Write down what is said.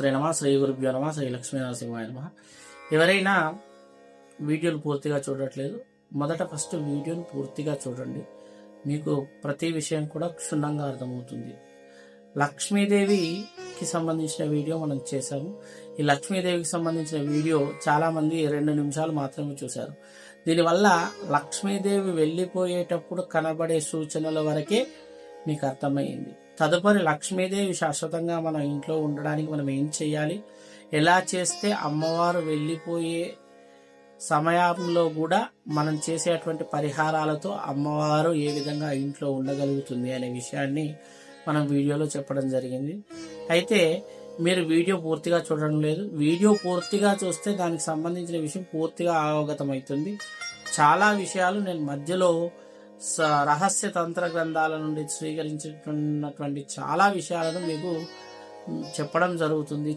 శ్రీ నమ శ్రీ గురుభ్యో నమ శ్రీ లక్ష్మీ నరసింహాయ నమ. ఎవరైనా వీడియోలు పూర్తిగా చూడట్లేదు మొదట ఫస్ట్ వీడియోని పూర్తిగా చూడండి. మీకు ప్రతి విషయం కూడా క్షుణ్ణంగా అర్థమవుతుంది. లక్ష్మీదేవికి సంబంధించిన వీడియో మనం చేశాము. ఈ లక్ష్మీదేవికి సంబంధించిన వీడియో చాలామంది రెండు నిమిషాలు మాత్రమే చూశారు. దీనివల్ల లక్ష్మీదేవి వెళ్ళిపోయేటప్పుడు కనబడే సూచనల వరకే మీకు అర్థమైంది. తదుపరి లక్ష్మీదేవి శాశ్వతంగా మనం ఇంట్లో ఉండడానికి మనం ఏం చేయాలి? ఎలా చేస్తే అమ్మవారు వెళ్ళిపోయే సమయంలో కూడా మనం చేసేటువంటి పరిహారాలతో అమ్మవారు ఏ విధంగా ఇంట్లో ఉండగలుగుతుంది అనే విషయాన్ని మనం వీడియోలో చెప్పడం జరిగింది. అయితే మీరు వీడియో పూర్తిగా చూడడం లేదు. వీడియో పూర్తిగా చూస్తే దానికి సంబంధించిన విషయం పూర్తిగా అవగతమవుతుంది. చాలా విషయాలు నేను మధ్యలో రహస్య తంత్ర గ్రంథాల నుండి స్వీకరించుకున్నటువంటి చాలా విషయాలను మీకు చెప్పడం జరుగుతుంది.